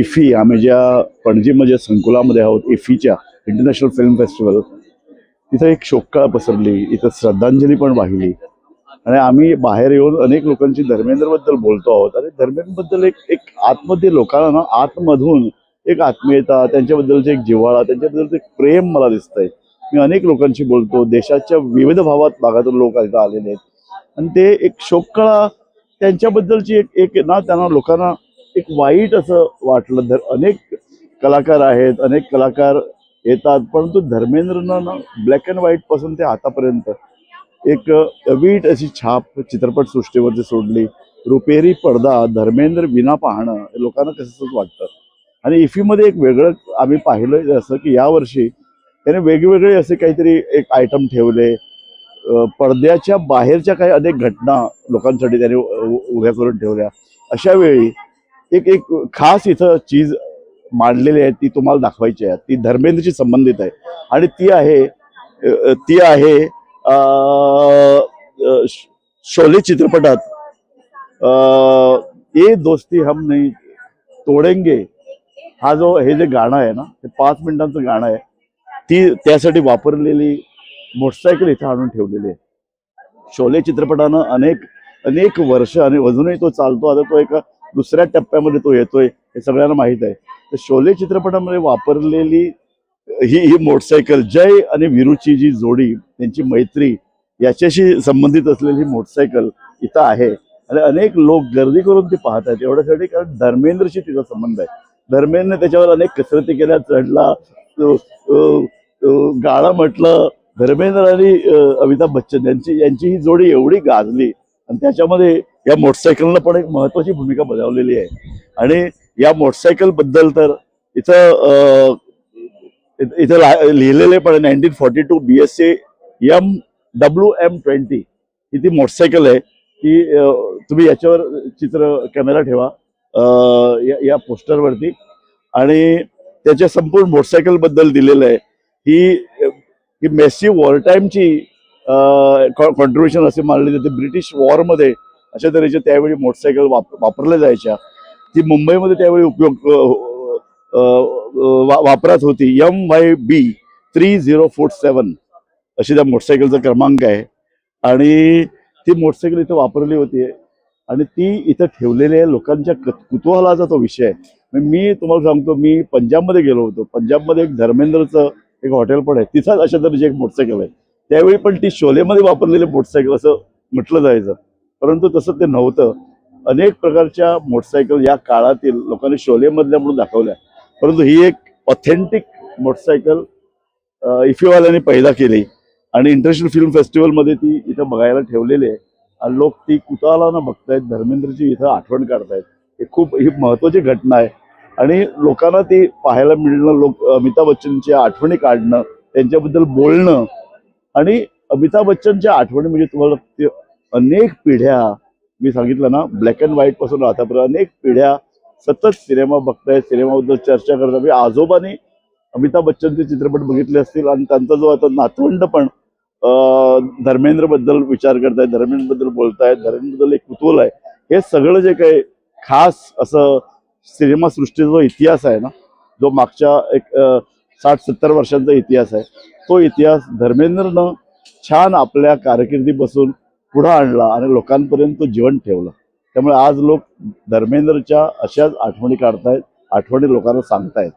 Iffy आम्ही ज्या पणजीमध्ये संकुलामध्ये आहोत इफीच्या इंटरनॅशनल फिल्म फेस्टिवल तिथं एक शोककळा पसरली इथं श्रद्धांजली पण वाहिली. आणि आम्ही बाहेर येऊन अनेक लोकांची धर्मेंद्रबद्दल बोलतो आहोत. आणि धर्मेंद्रबद्दल एक एक आतमध्ये लोकांना ना आतमधून एक आत्मीयता त्यांच्याबद्दलचे एक जिव्हाळा त्यांच्याबद्दलचं एक प्रेम मला दिसतंय. मी अनेक लोकांशी बोलतो देशाच्या विविध भावात भागातून लोक इथं आलेले आहेत. आणि ते एक शोककळा त्यांच्याबद्दलची एक एक ना त्यांना लोकांना एक वाईट असं वाटलं. धर अनेक कलाकार आहेत अनेक कलाकार येतात परंतु धर्मेंद्रनं ना ब्लॅक अँड व्हाईटपासून ते आतापर्यंत एक अवीट अशी छाप चित्रपट सृष्टीवरती सोडली. रुपेरी पडदा धर्मेंद्र विना पाहणं लोकांना कसंच वाटतं. आणि इफीमध्ये एक वेगळं आम्ही पाहिलं असं की यावर्षी त्याने वेगवेगळे असे काहीतरी एक आयटम ठेवले. पडद्याच्या बाहेरच्या काही अनेक घटना लोकांसाठी त्याने उभ्या करून ठेवल्या. अशा वेळी एक एक खास इथं चीज मांडलेली आहे ती तुम्हाला दाखवायची आहे. ती धर्मेंद्रशी संबंधित आहे. आणि ती आहे ती आहे शोले चित्रपटात. ए ये दोस्ती हम नाही तोडेंगे. हा जो हे जे गाणं आहे ना ते पाच मिनिटांचं गाणं आहे. ती त्यासाठी वापरलेली मोटरसायकल इथं आणून ठेवलेली आहे. शोले चित्रपटानं अनेक अनेक वर्ष आणि अजूनही तो चालतो. आता तो एका दुसऱ्या टप्प्यामध्ये तो येतोय हे सगळ्यांना माहीत आहे. तर शोले चित्रपटामध्ये वापरलेली ही ही मोटरसायकल जय आणि विरूची जी जोडी त्यांची मैत्री याच्याशी संबंधित असलेली मोटरसायकल इथं आहे. आणि अनेक लोक गर्दी करून ती पाहत आहेत. एवढ्यासाठी कारण धर्मेंद्रशी तिचा संबंध आहे. धर्मेंद्रने त्याच्यावर अनेक कसरती केल्या चढला गाळा म्हटलं. धर्मेंद्र आणि अमिताभ बच्चन यांची यांची ही जोडी एवढी गाजली. आणि त्याच्यामध्ये या मोटरसायकलनं पण एक महत्वाची भूमिका बजावलेली आहे. आणि या मोटरसायकलबद्दल तर इथं इथं लिहिलेले पण nineteen forty two B S C M W M twenty ही ती मोटरसायकल आहे. की तुम्ही याच्यावर चित्र कॅमेरा ठेवा या- या पोस्टरवरती. आणि त्याच्या संपूर्ण मोटरसायकलबद्दल दिलेलं आहे. ही ही मेसी वॉर टाईमची कॉन्ट्रीब्युशन असे मानले जाते. ब्रिटिश वॉरमध्ये अशा तऱ्हेच्या त्यावेळी मोटरसायकल वाप वापरल्या जायच्या. ती मुंबईमध्ये त्यावेळी उपयोग वापरात होती M Y B three zero four seven अशी त्या मोटरसायकलचा क्रमांक आहे. आणि ती मोटरसायकल इथं वापरली होती. आणि ती इथं ठेवलेल्या लोकांच्या कुतूहलाचा तो विषय आहे. म्हणजे मी तुम्हाला सांगतो मी पंजाबमध्ये गेलो होतो. पंजाबमध्ये एक धर्मेंद्रचं एक हॉटेल पण आहे. तिथंच अशा तऱ्हेची एक मोटरसायकल आहे. त्यावेळी पण ती शोलेमध्ये वापरलेली मोटरसायकल असं म्हटलं जायचं. परंतु तसं ते नव्हतं. अनेक प्रकारच्या मोटरसायकल या काळातील लोकांनी शोलेमधल्या म्हणून दाखवल्या. परंतु ही एक ऑथेंटिक मोटरसायकल इफिवाल्याने पैदा केली. आणि इंटरनॅशनल फिल्म फेस्टिवलमध्ये ती इथं बघायला ठेवलेली आहे. आणि लोक ती कुतूहलानं बघतायत धर्मेंद्रची इथं आठवण काढतायत. हे खूप ही महत्वाची घटना आहे. आणि लोकांना ती पाहायला मिळणं लोक अमिताभ बच्चनच्या आठवणी काढणं त्यांच्याबद्दल बोलणं आणि अमिताभ बच्चनच्या आठवणी म्हणजे तुम्हाला ते अनेक पिढ्या मी सांगितलं ना ब्लॅक अँड व्हाईटपासून आतापर्यंत अनेक पिढ्या सतत सिनेमा बघतायत सिनेमाबद्दल चर्चा करतात. म्हणजे आजोबाने अमिताभ बच्चनचे चित्रपट बघितले असतील आणि त्यांचा जो आता नातवंड पण धर्मेंद्रबद्दल विचार करतायत धर्मेंद्रबद्दल बोलतायत धर्मेंद्रबद्दल एक कुतूहल आहे. हे सगळं जे काही खास असं सिनेमासृष्टीचा जो इतिहास आहे ना जो मागच्या एक साठ सत्तर वर्षांचा इतिहास आहे तो इतिहास धर्मेंद्रनं छान आपल्या कारकिर्दीपासून पुढं आणला आणि लोकांपर्यंत तो जिवंत ठेवला. त्यामुळे आज लोक धर्मेंद्रच्या अशाच आठवणी काढतायत आठवणी लोकांना सांगतायत.